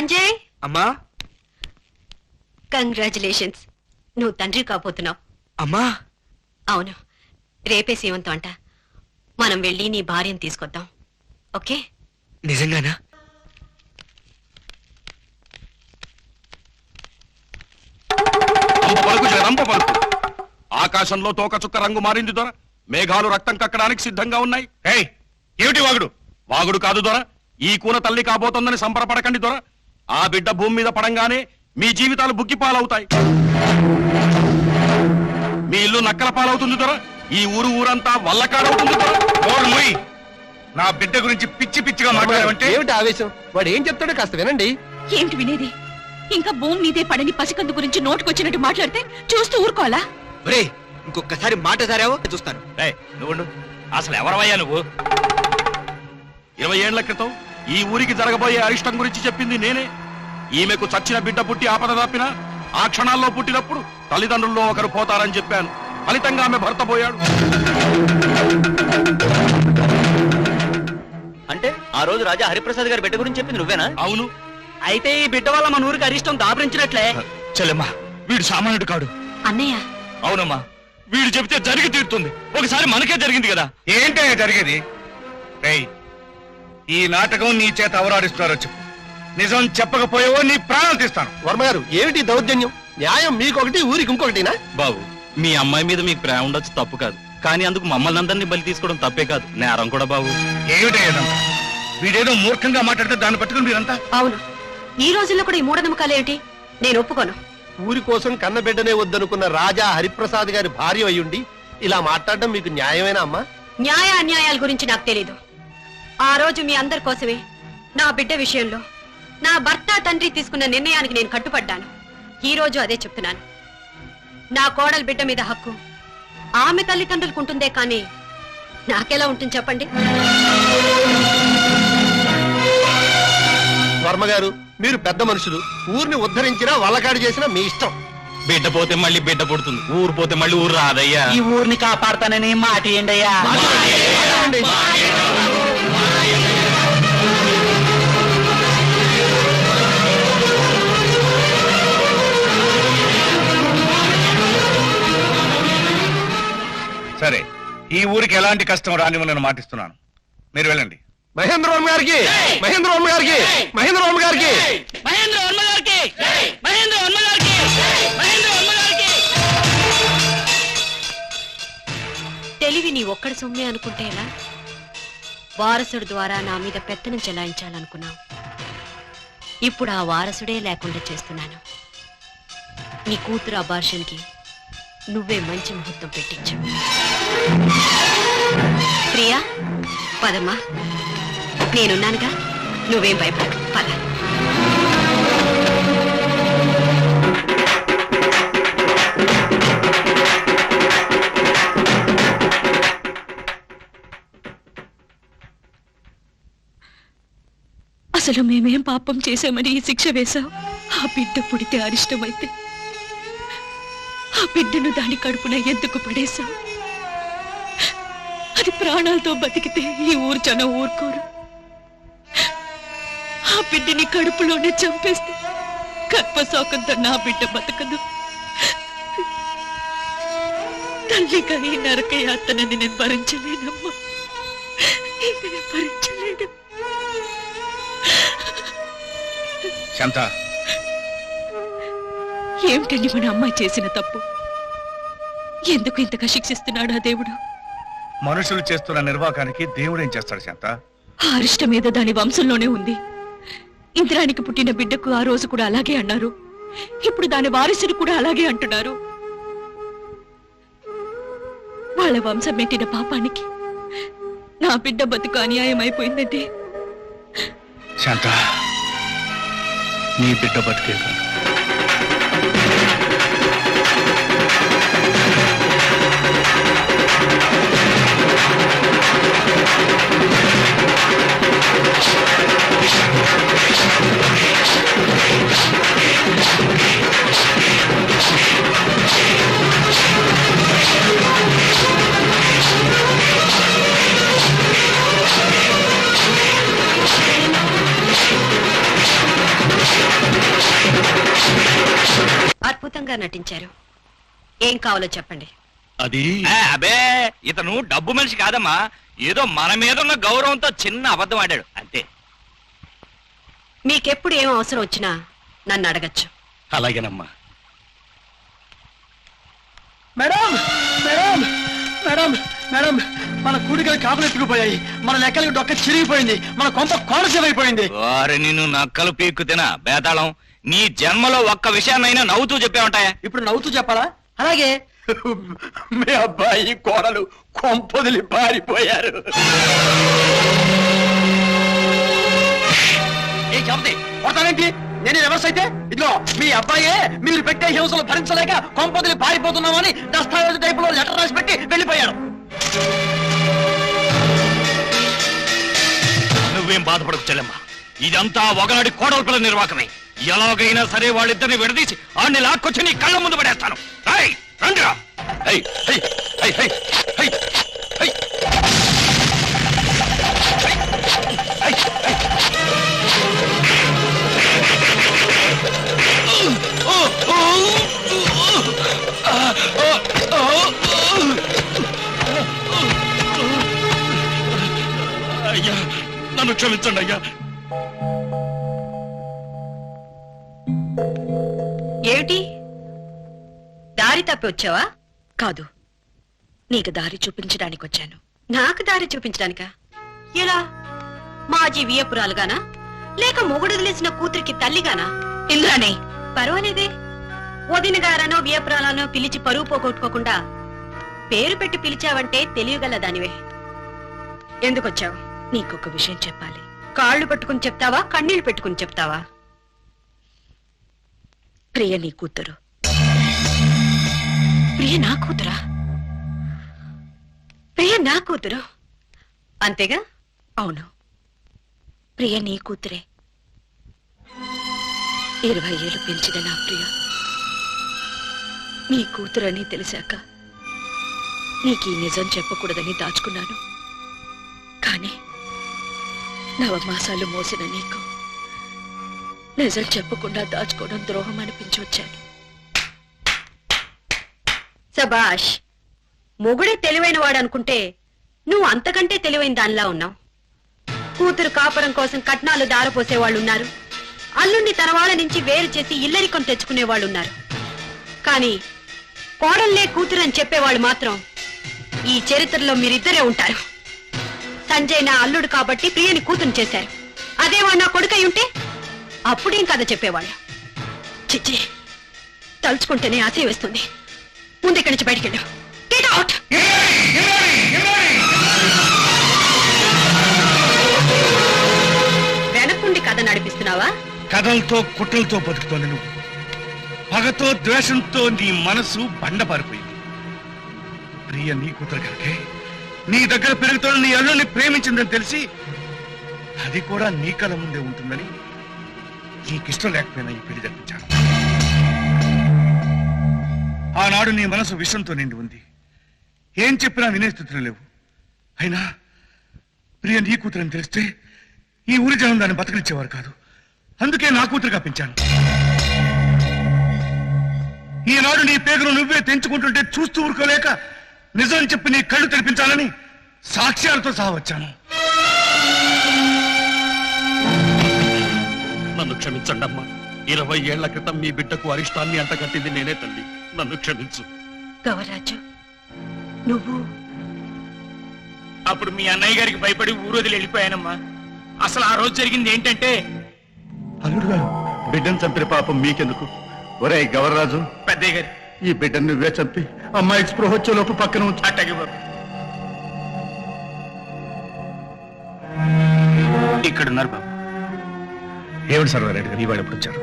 సంజయ్ అమ్మా? కంగ్రాచులేషన్స్. నువ్వు తండ్రి కాబోతున్నావు. అమ్మా? అవును. రేపే సీమంతం అంట. మనం వెళ్ళి నీ భార్యను తీసుకొద్దాం. ఓకే? నిజంగానా? ఆకాశంలో తోక చుక్క రంగు మారింది దొర. మేఘాలు రక్తం కక్కడానికి సిద్ధంగా ఉన్నాయి. హే ఏమిటి వాగుడు? వాగుడు కాదు దొర. ఈ కూన తల్లి కాబోతోందని సంబరపడకండి దొర. ఆ బిడ్డ భూమి మీద పడంగానే మీ జీవితాలు బుక్కి పాలవుతాయి. మీ ఇల్లు నక్కల పాలవుతుంది దొర. ఈ ఊరు ఊరంతా వల్లకాడవుతుంది దొర. నా బిడ్డ గురించి పిచ్చి పిచ్చిగా మాట్లాడావంటే ఏమిటి ఆవేశం? వాడు ఏం చెప్తాడో కాస్త వినండి. ఏమిటి వినేది? ఇంకా భూమి మీదే పడని పసికందు గురించి నోటుకొచ్చినట్టు మాట్లాడితే చూస్తూ ఊరుకోవాలా? ఒరే ఇంకొకసారి మాట సారావో చూస్తాను. నువ్వు అసలు ఎవరవయ్యా నువ్వు? ఇరవై ఏళ్ళ క్రితం ఈ ఊరికి జరగబోయే అరిష్టం గురించి చెప్పింది నేనే. ఈమెకు చచ్చిన బిడ్డ పుట్టి ఆపద తప్పిన ఆ క్షణాల్లో పుట్టినప్పుడు తల్లిదండ్రుల్లో ఒకరు పోతారని చెప్పాను. ఫలితంగా ఆమె భర్త పోయాడు. అంటే ఆ రోజు రాజా హరిప్రసాద్ గారి బిడ్డ గురించి చెప్పింది నువ్వేనా? అవును. అయితే ఈ బిడ్డ వల్ల మన ఊరికి అరిష్టం దాపరించినట్లే చెల్లెమ్మా వీడు సామాన్యుడు కాడు. అన్నయ్య. అవునమ్మా వీడు చెబితే జరిగి తీరుతుంది. ఒకసారి మనకే జరిగింది కదా. ఏంటే జరిగేది? రేయ్ ఈ నాటకం నీ చేత అవరాడిస్తున్నారో చెప్పు. నిజం చెప్పకపోయావో నీ ప్రాణాలు తీస్తాను. వర్మ గారు ఏమిటి దౌర్జన్యం? న్యాయం మీకొకటి ఊరికి ఇంకొకటినా? బాబు మీ అమ్మాయి మీద మీకు ప్రేమ ఉండొచ్చు తప్పు కాదు. కానీ అందుకు మమ్మల్ని అందరినీ బలి తీసుకోవడం తప్పే కాదు. నేరం కూడా బాబు. ఏమిటే ఇదంతా వీడేదో మూర్ఖంగా మాట్లాడితే దాన్ని పట్టుకుని మీరంతా? అవును. ఈ రోజుల్లో కూడా ఈ మూఢనమ్మకాలు ఏంటి నేను ఒప్పుకోను. ఊరి కోసం కన్నబిడ్డనే వద్దనుకున్న రాజా హరిప్రసాద్ గారి భార్య అయ్యుండి ఇలా మాట్లాడడం మీకు న్యాయమేనా అమ్మా? న్యాయ అన్యాయాల గురించి నాకు తెలీదు. ఆ రోజు మీ అందరి కోసమే నా బిడ్డ విషయంలో నా భర్త తండ్రి తీసుకున్న నిర్ణయానికి నేను కట్టుపడ్డాను ఈ రోజు అదే చెప్తున్నాను. నా కోడలు బిడ్డ మీద హక్కు. ఆమె తల్లిదండ్రులకు ఉంటుందే కానీ నాకెలా ఉంటుంది చెప్పండి? వర్మ గారు మీరు పెద్ద మనుషులు. ఊరిని ఉద్ధరించినా వల్లకాడు చేసినా మీ ఇష్టం. బిడ్డ పోతే మళ్ళీ బిడ్డ పుడుతుంది. ఊరు పోతే మళ్ళీ ఊరు రాదయ్యా. ఈ ఊరిని కాపాడతానని మాట ఇయ్యండి సరే ఈ ఊరికి ఎలాంటి కష్టం రానివ్వనని మాటిస్తున్నాను. మీరు వెళ్ళండి. మహేంద్ర వర్మ గారికి మహేంద్ర వర్మ గారికి మహేంద్ర వర్మ గారికి. మహేంద్ర వర్మ గారికి! మహేంద్ర వర్మ గారికి! మహేంద్ర వర్మ గారికి! తెలివి నీ ఒక్కడి సొమ్మే అనుకుంటే ఎలా? వారసుడు ద్వారా నా మీద పెత్తనం చెలాయించాలనుకున్నావు. ఇప్పుడు ఆ వారసుడే లేకుండా చేస్తున్నాను. నీ కూతురు అబార్షన్కి నువ్వే మంచి ముహూర్తం పెట్టించు. ప్రియా పదమ్మా. నేనున్నానుగా నువ్వేం భయపడకు. పద. అసలు మేమేం పాపం చేశామని ఈ శిక్ష వేశావు? ఆ బిడ్డ పుడితే అరిష్టమైతే ఆ బిడ్డను దాని కడుపున ఎందుకు పడేశావు? అది ప్రాణాలతో బతికితే ఈ ఊరు జనం ఊరుకోరు. ఆ బిడ్డని కడుపులోనే చంపేస్తే గర్భశోకంతో నా బిడ్డ బతకదు. తల్లిగా ఈ నరక యాతనని నేను భరించలేనమ్మా. ఇది నేను భరించలేను శాంత. ఏమిటండి మన అమ్మాయి చేసిన తప్పు? ఎందుకు ఇంతగా శిక్షిస్తున్నాడు ఆ దేవుడు? మనుషులు చేస్తున్న నిర్వాకానికి దేవుడు ఏం చేస్తాడు శాంత? ఆ అరిష్టం మీద దాని వంశంలోనే ఉంది. ఇంద్రానికి పుట్టిన బిడ్డకు ఆ రోజు కూడా అలాగే అన్నారు. ఇప్పుడు దాని వారసుడు కూడా అలాగే అంటున్నారు. వాళ్ళ వంశం పెట్టిన పాపానికి నా బిడ్డ బతుకు అన్యాయం అయిపోయిందంటే. శాంత నీ బిడ్డ బతికే కాదు. అద్భుతంగా నటించారు. ఏం కావాలో చెప్పండి. అది? అబే ఇతను డబ్బు మనిషి కాదమ్మా. ఏదో మన మీద ఉన్న గౌరవంతో చిన్న అబద్ధం ఆడాడు. అంతే. మీకెప్పుడు ఏం అవసరం వచ్చినా నన్ను అడగచ్చు. అలాగేనమ్మా. మేడం మేడం మేడం మేడం మన కూడికలు కాపులెత్తుకుపోయాయి మన లెక్కలకి డొక్క చిరిగిపోయింది. మన కొంత కోనసీమ అయిపోయింది. వారి నిన్ను నక్కలు పీక్కు తిన బేతాళం. నీ జన్మలో ఒక్క విషయాన్నైనా నవ్వుతూ చెప్పావంటాయా? ఇప్పుడు నవ్వుతూ చెప్పాలా? అలాగే మీ అబ్బాయి కోడలు కొంపొదిలి పారిపోయారు. ఏ చెప్తే కొడతానేంటి నేను రివర్స్ అయితే? ఇదిగో మీ అబ్బాయే మీరు పెట్టే హింసలు భరించలేక కొంపొదిలి పారిపోతున్నామని దస్తావేజు టైపులో లెటర్ రాసి పెట్టి వెళ్ళిపోయాడు. నువ్వేం బాధపడకు చెల్లెమ్మా. ఇదంతా ఒకనాడి కోడల పిల్ల నిర్వాకమే ఎలాగైనా సరే వాళ్ళిద్దరిని విడదీసి ఆడిని లాక్కొచ్చి నీ కళ్ళ ముందు పడేస్తాను. రేయ్, రండిరా. హై, హై, హై, హై, హై, హై. హై, హై, హై. అయ్యా నన్ను క్షమించండి అయ్యా దారి తప్పి వచ్చావా? కాదు. నీకు దారి చూపించడానికి వచ్చాను. నాకు దారి చూపించడానికా? ఎలా? మాజీ వియపురాలుగానా లేక మొగుడు వదిలేసిన కూతురికి తల్లిగానా? ఇంద్రాణి. పర్వాలేదే వదిన గారనో వియపురాలనో పిలిచి పరువు పోగొట్టుకోకుండా పేరు పెట్టి పిలిచావంటే తెలియగల దానివే. ఎందుకొచ్చావు? నీకొక విషయం చెప్పాలి. కాళ్ళు పట్టుకుని చెప్తావా? కన్నీళ్ళు పెట్టుకుని చెప్తావా? ప్రియ నీ కూతురు. ప్రియ నా కూతురా? ప్రియ నా కూతురు? అంతేగా? అవును. ప్రియ నీ కూతురే. ఇరవై ఏళ్ళు పెంచిన నా ప్రియ. నీ కూతురని తెలిసాక నీకు ఈ నిజం చెప్పకూడదని దాచుకున్నాను. కానీ నవమాసాలు మోసిన నీకు నిజం చెప్పకుండా దాచుకోవడం ద్రోహం అనిపించి వచ్చాను సబాష్ మొగుడే తెలివైన వాడనుకుంటే నువ్వు అంతకంటే తెలివైన దానిలా ఉన్నావు. కూతురు కాపురం కోసం కట్నాలు దారపోసేవాళ్ళున్నారు. వాళ్ళు ఉన్నారు అల్లుండి తన వాళ్ళ నుంచి వేరు చేసి ఇల్లరికం తెచ్చుకునే వాళ్ళు ఉన్నారు కానీ కోడల్లే కూతురు అని చెప్పేవాళ్ళు మాత్రం ఈ చరిత్రలో మీరిద్దరే ఉంటారు. సంజయ్ నా అల్లుడు కాబట్టి ప్రియని కూతురు చేశారు. అదేవాడు నా కొడుకై ఉంటే అప్పుడేం కథ చెప్పేవాళ్ళు? చిచ్చి తలుచుకుంటేనే ఆశ వేస్తుంది. ముందు ఇక్కడి నుంచి బయటికి వెళ్ళు. గెట్ అవుట్ వెనకుండి కథ నడిపిస్తున్నావా? కథలతో కుట్రలతో బతుకుతోంది నువ్వు. పగతో ద్వేషంతో నీ మనసు బండపారిపోయింది. ప్రియ నీ కూతురు కనుకే నీ దగ్గర పెరుగుతున్న నీ అల్లుని ప్రేమించిందని తెలిసి అది కూడా నీ కళ ముందే ఉంటుందని నీకిష్టం లేకపోయినా ఈ పెళ్ళి జరిపించాను. ఆనాడు నీ మనసు విషంతో నిండి ఉంది. ఏం చెప్పినా వినే స్థితిలో లేవు. అయినా ప్రియ నీ కూతురని తెలిస్తే ఈ ఊరి జనం దాన్ని బతకనిచ్చేవారు కాదు. అందుకే నా కూతురుగా పెంచాను. ఈనాడు నీ పేరును నువ్వే తెంచుకుంటుంటే చూస్తూ ఊరుకోలేక నిజం చెప్పి నీ కళ్ళు తెరిపించాలని సాక్ష్యాలతో సహా వచ్చాను. నన్ను క్షమించండి అమ్మా ఇరవై ఏళ్ళ క్రితం మీ బిడ్డకు అరిష్టాన్ని అంటగట్టింది నేనే తల్లి. నన్ను క్షమించు. గౌరాజు నువ్వు అప్పుడు మీ అన్నయ్య గారికి భయపడి ఊరోదిలి వెళ్ళిపోయానమ్మా. అసలు ఆ రోజు జరిగింది ఏంటంటే? అల్లుడు గారు బిడ్డను చంపిన పాపం మీకెందుకు? ఒరే గవర్రాజు పెద్దయ్య గారు. ఈ బిడ్డను నువ్వే చంపి అమ్మాయికి స్పృహ వచ్చే లోపు పక్కన ఉంచు. అట్టగే బాబు. ఇక్కడ ఉన్నారు బాబు. ఏమిటి సర్వారెడ్డి గారు ఇవాళ ఎప్పుడు వచ్చారు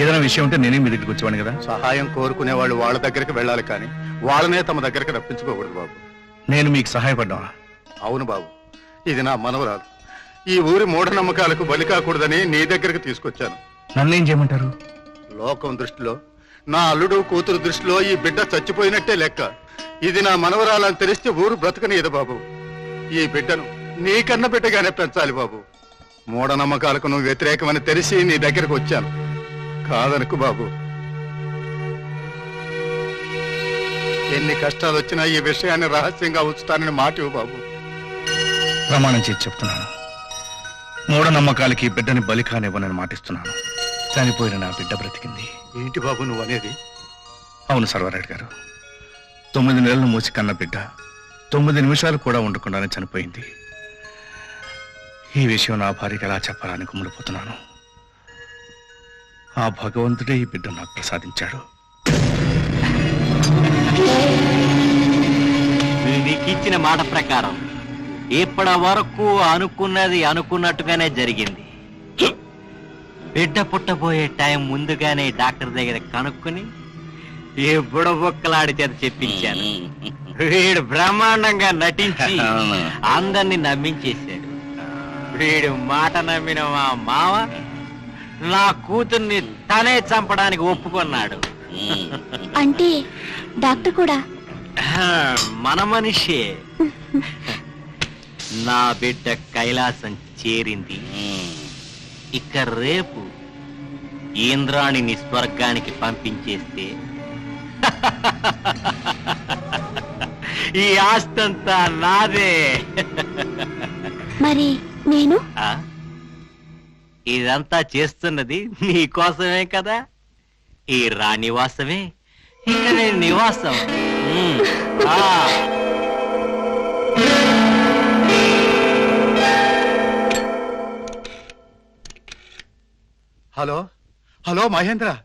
ఏదైనా విషయం ఉంటే నేనే మీ దగ్గరికి వచ్చేవాడిని కదా? సహాయం కోరుకునే వాళ్ళు వాళ్ళ దగ్గరికి వెళ్ళాలి కానీ వాళ్ళనే తమ దగ్గరికి రప్పించుకోకూడదు బాబు. నేను మీకు సహాయపడ్డా అవును బాబు. ఇది నా మనవరాలు. ఈ ఊరి మూఢనమ్మకాలకు బలి కాకూడదని నీ దగ్గరికి తీసుకొచ్చాను. నన్నేం చేయమంటారు? లోకం దృష్టిలో నా అల్లుడు కూతురు దృష్టిలో ఈ బిడ్డ చచ్చిపోయినట్టే లెక్క. ఇది నా మనవరాలని తెలిస్తే ఊరు బ్రతకనీయదు బాబు. ఈ బిడ్డను నీ కన్న బిడ్డగానే పెంచాలి బాబు. మూఢనమ్మకాలకు నువ్వు వ్యతిరేకమని తెలిసి నీ దగ్గరకు వచ్చాను. కాదనుకు బాబు. ఎన్ని కష్టాలు వచ్చినా ఈ విషయాన్ని రహస్యంగా ఉంచుతానని మాట ఇవ్వు బాబు. ప్రమాణం చేసి చెప్తున్నాను. మూఢనమ్మకాలకి బిడ్డని బలి కానివ్వనని మాటిస్తున్నాను. చనిపోయిన నా బిడ్డ బ్రతికింది. ఏంటి బాబు నువ్వు అనేది? అవును సర్వారెడ్డి గారు. తొమ్మిది నెలలు మూసి కన్న బిడ్డ తొమ్మిది నిమిషాలు కూడా ఉండకుండానే చనిపోయింది. ఈ విషయం నా భార్యకి ఎలా చెప్పాలని కుమ్మిడిపోతున్నాను ఆ భగవంతుడే ఈ బిడ్డ నాకు ప్రసాదించాడు. నీకు ఇచ్చిన మాట ప్రకారం ఇప్పటి వరకు అనుకున్నది అనుకున్నట్టుగానే జరిగింది. బిడ్డ పుట్టబోయే టైం ముందుగానే డాక్టర్ దగ్గర కనుక్కొని ఏ బుడబొక్కలాడి చేత చెప్పించాను. వీడు బ్రహ్మాండంగా నటించి అందరిని నమ్మించేశాడు. వీడు మాట నమ్మిన మా మావ? నా కూతుర్ని తనే చంపడానికి ఒప్పుకున్నాడు. అంటే డాక్టర్ కూడా? మన మనిషే. నా బిడ్డ కైలాసం చేరింది. ఇక రేపు ఇంద్రాణిని స్వర్గానికి పంపించేస్తే ఈ ఆస్తంతా నాదే. మరి నేను? ఆ? ఇదంతా చేస్తున్నది నీకోసమే కదా? ఈ రాణివాసమే ఇక నేను నివాసం. ఉమ్. ఆ. హలో? హలో మహేంద్ర.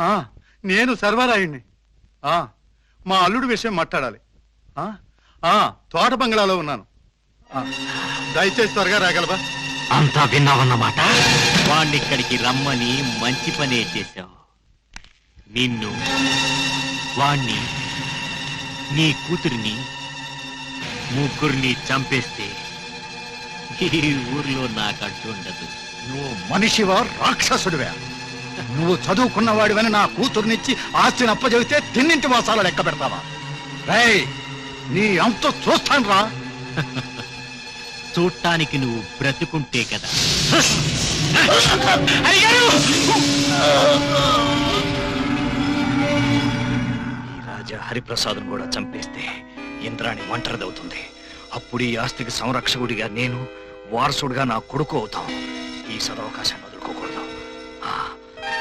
ఆ, నేను సర్వరాయుణ్ణి. ఆ, మా అల్లుడు విషయం మాట్లాడాలి. ఆ, ఆ, తోట బంగ్లాలో ఉన్నాను. దయచేసి త్వరగా రాగలవా? అంతా విన్నావన్నమాట? వాణ్ణి ఇక్కడికి రమ్మని మంచి పనే చేశావు. నిన్ను వాణ్ణి నీ కూతురిని ముగ్గురిని చంపేస్తే ఈ ఊర్లో నాకంటూ ఉండదు. నువ్వు మనిషివా రాక్షసుడివా? నువ్వు చదువుకున్నవాడివని నా కూతుర్నిచ్చి ఆస్తిని అప్పచెబితే తిన్నింటి వాసాల లెక్క పెడతావా? రేయ్ నీ అంత చూస్తాను రా చూడటానికి నువ్వు బ్రతుకుంటే కదా. ఈ రాజా హరిప్రసాద్ను కూడా చంపేస్తే ఇంద్రాణి ఒంటరిదవుతుంది. అప్పుడు ఈ ఆస్తికి సంరక్షకుడిగా నేను వారసుడిగా నా కొడుకు అవుతాం. ఈ సదవకాశాన్ని వదులుకోకూడదు.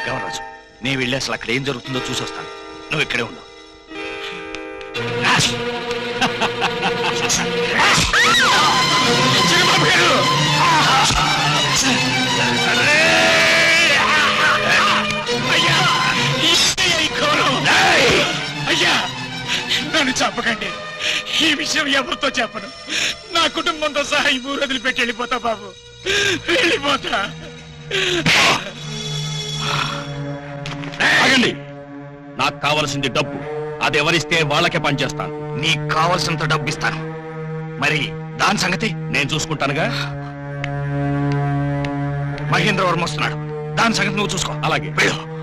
గవరాజు నేను వెళ్ళి అసలు అక్కడ ఏం జరుగుతుందో చూసొస్తాను. నువ్వు ఇక్కడే ఉన్నావు అయ్యా నన్ను చంపకండి. ఈ విషయం ఎవరితో చెప్పను? నా కుటుంబంతో సహా ఈ ఊరు వదిలిపెట్టి వెళ్ళిపోతా బాబు. వెళ్ళిపోతా. ఆగండి. నాకు కావలసింది డబ్బు. అది ఎవరిస్తే వాళ్ళకే పనిచేస్తాను. నీకు కావలసినంత డబ్బు ఇస్తాను. మరి దాని సంగతి నేను చూసుకుంటానుగా? మహేంద్రవర్మ వస్తున్నాడు. దాని సంగతి నువ్వు చూసుకో. అలాగే. వెళ్ళు.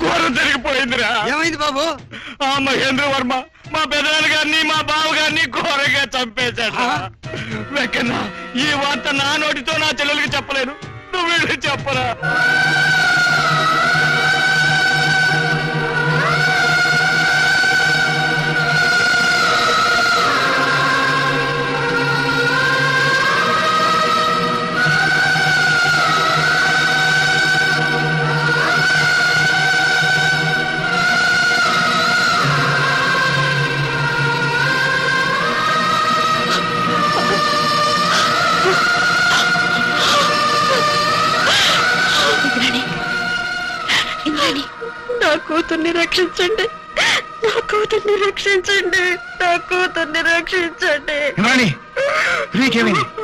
ఘోరం జరిగిపోయిందిరా. ఏమైంది బాబు? ఆ మహేంద్ర వర్మ మా పెదనాన్న గారిని మా బావ గారిని ఘోరంగా చంపేశాడు. వెంకన్న ఈ వార్త నా నోటితో నా చెల్లెలకి చెప్పలేను. నువ్వు చెప్పరా. రక్షించండి. నా కూతుర్ని రక్షించండి. నా కూతుర్ని రక్షించండి. ఇమ్రాణి నీకేమైంది?